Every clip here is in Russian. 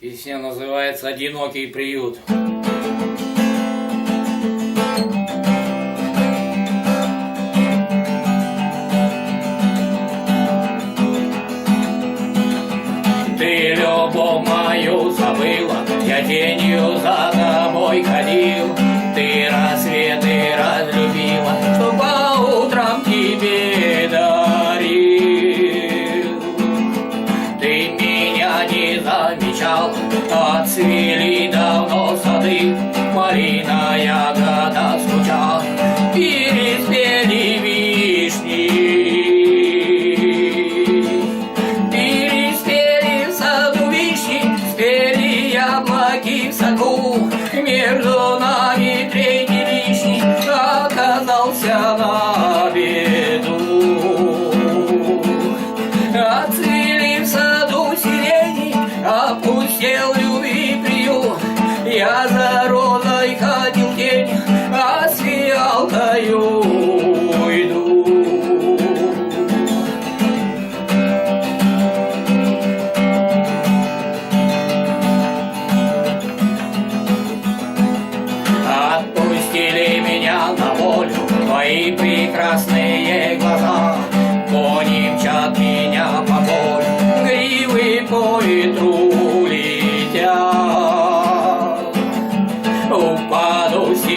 Песня называется «Одинокий приют». Ты любовь мою забыла, я тенью за тобой ходил. Марина ягода скучал, переспели вишни. Переспели в саду вишни, спели яблоки в соку, между нами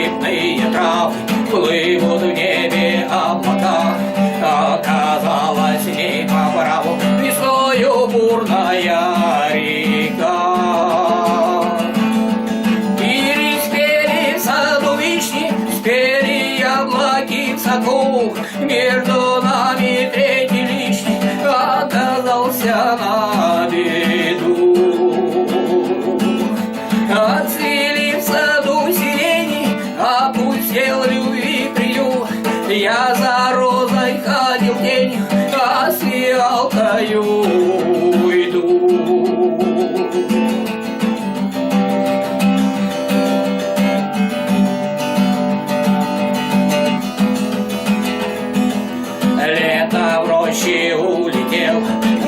Степные травы Плывут в небе облака Оказалось не по праву Весною бурная река. Переспели в саду вишни, спели яблоки в соку, Между Роще улетел,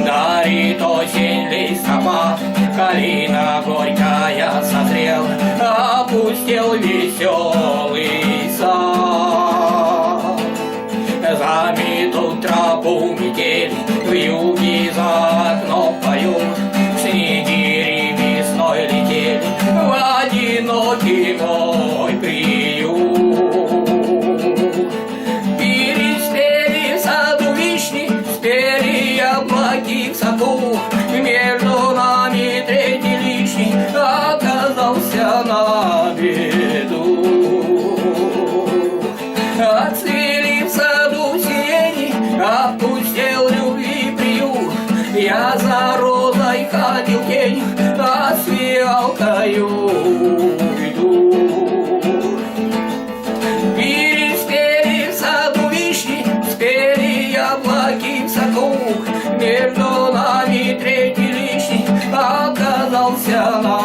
дарит осень листопад, Калина горькая созрел, опустил веселый сад. Заметут тропу метели, в юге с фиалкою уйду. Переспели в саду вишни, спели яблоки в соку, Между нами третий лишний оказался на